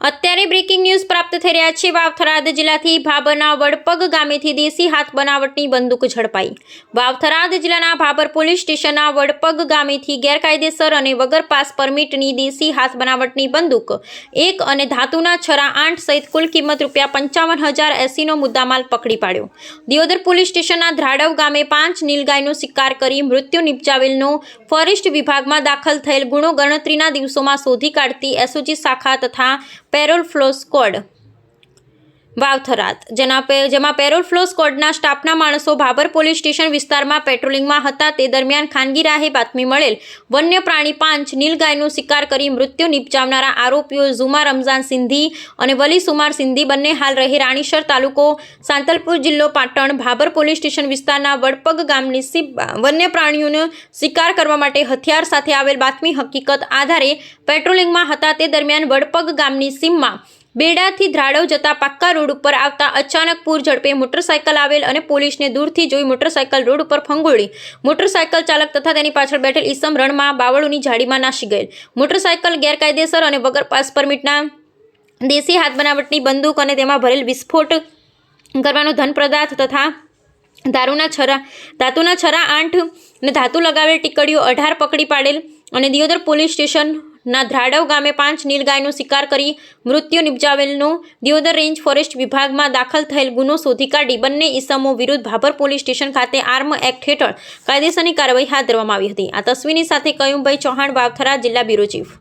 અત્યારે breaking news પ્રાપ્ત થઈ રહ્યા છે. વાવ થરાદ જિલ્લાથી ભાબરના વડપગ ગામેથી દેશી હાથ બનાવટની બંદૂક ઝડપાઈ. વાવ થરાદ જિલ્લાના ભાબર પોલીસ સ્ટેશનના વડપગ ગામેથી ગેરકાયદેસર અને વગર પાસ પરમિટની દેશી હાથ બનાવટની બંદૂક, એક અને ધાતુના છરા આઠ સહિત કુલ કિંમત રૂપિયા પંચાવન હજાર એંસીનો મુદ્દામાલ પકડી પાડ્યો. દિયોદર પોલીસ સ્ટેશનના ધ્રાડવ ગામે પાંચ નીલગાયનો શિકાર કરી મૃત્યુ નિપજાવેલનો ફોરેસ્ટ વિભાગમાં દાખલ થયેલ ગુણો ગણતરીના દિવસોમાં શોધી કાઢતી એસઓજી શાખા તથા પેરોલ ફ્લો સ્કોડ વાવથરાત જેના જેમાં પેરોલ ફ્લો સ્કોડના સ્ટાફના માણસો ભાબર પોલીસ સ્ટેશન વિસ્તારમાં પેટ્રોલિંગમાં હતા. તે દરમિયાન ખાનગી રાહે બાતમી મળેલ, વન્ય પ્રાણી પાંચ નીલગાયનો શિકાર કરી મૃત્યુ નિપજાવનારા આરોપીઓ ઝુમા રમઝાન સિંધી અને વલી સુમાર સિંધી બંને હાલ રહી રાણીસર તાલુકો સાંતલપુર જિલ્લો પાટણ. ભાબર પોલીસ સ્ટેશન વિસ્તારના વડપગ ગામની વન્ય પ્રાણીઓનો શિકાર કરવા માટે હથિયાર સાથે આવેલ બાતમી હકીકત આધારે પેટ્રોલિંગમાં હતા. તે દરમિયાન વડપગ ગામની સીમમાં બેડાથી ધ્રાડવ જતા પાક્કા રોડ ઉપર આવતા અચાનક પૂર ઝડપે મોટરસાયકલ આવેલ અને પોલીસને દૂરથી જોઈ મોટરસાયકલ રોડ ઉપર ફંગોળી. મોટરસાયકલ ચાલક તથા તેની પાછળ બેઠેલ ઈસમ રણમાં બાવળોની ઝાડીમાં નાસી ગયેલ. મોટરસાયકલ ગેરકાયદેસર અને વગર પાસ પરમિટના દેશી હાથ બનાવટની બંદૂક અને તેમાં ભરેલ વિસ્ફોટ કરવાનો ધન પદાર્થ તથા દારૂના છરા, ધાતુના છરા આઠ ને ધાતુ લગાવેલ ટીકડીઓ અઢાર પકડી પાડેલ અને દિયોદર પોલીસ સ્ટેશનના ધ્રાડવ ગામે પાંચ નીલગાયનો શિકાર કરી મૃત્યુ નિપજાવેલનો દિયોદર રેન્જ ફોરેસ્ટ વિભાગમાં દાખલ થયેલ ગુનો શોધી કાઢી બંને ઇસમો વિરુદ્ધ ભાભર પોલીસ સ્ટેશન ખાતે આર્મ એક્ટ હેઠળ કાયદેસરની કાર્યવાહી હાથ ધરવામાં આવી હતી. આ તસવીરની સાથે કયુંભાઈ ચૌહાણ વાવથરા જિલ્લા બ્યુરો ચીફ.